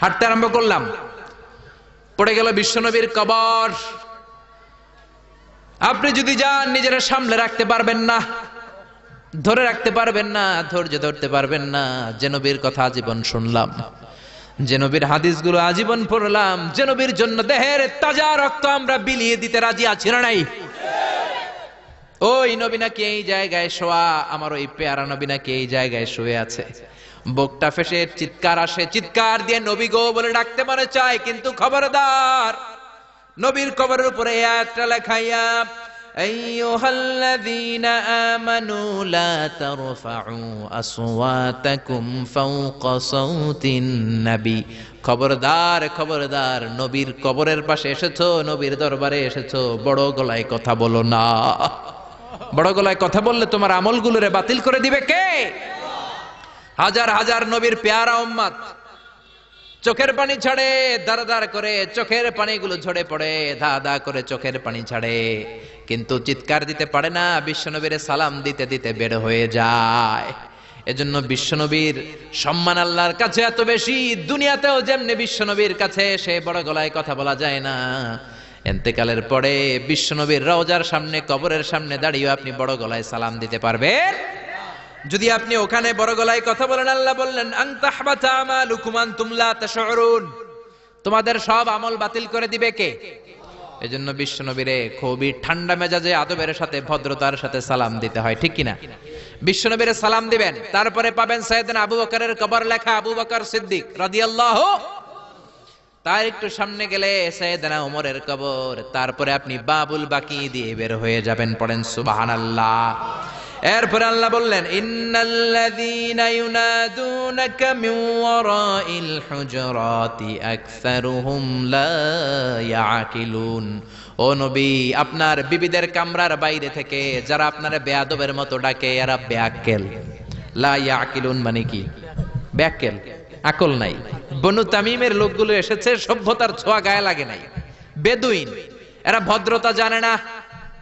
হাঁটতে আরম্ভ করলাম। পড়ে গেল বিশ্বনবীর কবর। আপনি যদি যান, নিজেরা সামলে রাখতে পারবেন না। ধরে রাখতে পারবেন না, ধৈর্য ধরতে পারবেন না। যে নবীর কথা আজীবন শুনলাম, যে নবীর হাদিসগুলো আজীবন পড়লাম, যে নবীর জন্য দেহের তাজা রক্ত আমরা বিলিয়ে দিতে রাজি আছি না নাই? ওই নবী নাকি এই জায়গায় শোয়া আমার ওই পেয়ারা নবী নাকি এই জায়গায় শুয়ে আছে বুকটা ফেসে চিৎকার আসে চিৎকার দিয়ে নবী গো বলে ডাকতে মনে চায় কিন্তু খবরদার নবীর কবরের উপরে এই আয়াতটা লেখাইয়া أيها الذين آمنوا لا ترفعوا أصواتكم فوق صوت النبي খবরদার খবরদার নবীর কবরের পাশে এসেছো নবীর দরবারে এসেছো বড় গলায় কথা বলো না বড় গলায় কথা বললে তোমার আমলগুলোরে বাতিল করে দিবে কে? হাজার হাজার নবীর পেয়ারা উম্মাদ চোখের পানি ছাড়ে, দাঁড়া দাঁড় করে, চোখের পানিগুলো ঝরে পড়ে, ধা ধা করে চোখের পানি ছাড়ে। কিন্তু চিৎকার দিতে পারে না, বিশ্বনবীর সালাম দিতে দিতে বের হয়ে যায়। এজন্য বিশ্বনবীর সম্মান আল্লাহর কাছে এত বেশি। দুনিয়াতেও যেমনি বিশ্বনবীর কাছে সে বড় গলায় কথা বলা যায় না এন্তেকালের পরে বিশ্বনবীর রওজার সামনে, কবরের সামনে দাঁড়িয়ে আপনি বড় গলায় সালাম দিতে পারবেন? যদি আপনি ওখানে বড় গলায় কথা বলেন, আল্লাহ বললেন তোমাদের সব আমল বাতিল করে দিবে কে? এজন্য বিশ্বনবীরে খুবই ঠান্ডা মেজাজে আদবের সাথে, ভদ্রতার সাথে সালাম দিতে হয়, ঠিক কিনা? বিশ্বনবীরে সালাম দিবেন, তারপরে পাবেন সাইয়েদনা আবু বকরের কবর লেখা আবু বকর সিদ্দিক রাদিয়াল্লাহু তার একটু সামনে গেলে সাইয়েদনা ওমরের কবর। তারপরে আপনি বাবুল বাকি দিয়ে বের হয়ে যাবেন, পড়েন সুবহানাল্লাহ। এরপরে আল্লাহ বললেন, ইন্নাল্লাযীনা ইউনাদুনাকা মিন ওয়ারাইল হুজুরাতি আকসারুহুম লা ইয়াকিলুন। ও নবী, আপনার বিবিদের কামরার বাইরে থেকে যারা আপনার বেয়াদবের মতো ডাকে, এরা বেয়াক্কেল লা ইয়াকিলুন মানে কি? বেয়াক্কেল আকল নাই। বনু তামিমের লোকগুলো এসেছে, সভ্যতার ছোঁয়া গায়ে লাগে নাই। বেদুইন, এরা ভদ্রতা জানে না।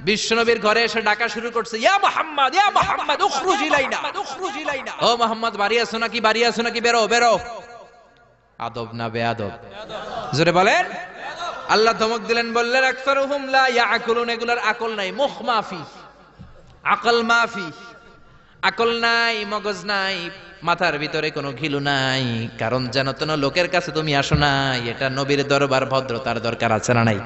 বিশ্বনবীর ঘরে এসে ডাকা শুরু করছে, ইয়া মুহাম্মদ ইয়া মুহাম্মদ, উখরুজ ইলাইনা। উখরুজ ইলাইনা ও মুহাম্মদ, বাড়ি আছো নাকি, বাড়ি আছো নাকি, বেরো বেরো। আদব না বেয়াদব জোরে বলেন। আল্লাহ ধমক দিলেন, বললেন, আকসারুহুম লা ইয়াকুলুন। এগুলার আকল নাই, মুখ মাফি, আকল মাফি। আকল নাই, মগজ নাই মাথার ভিতরে কোনো ঘিলু নাই। কারণ যেন তেন লোকের কাছে তুমি আসো নাই। এটা নবীর দরবার, ভদ্রতার দরকার আছে না নাই?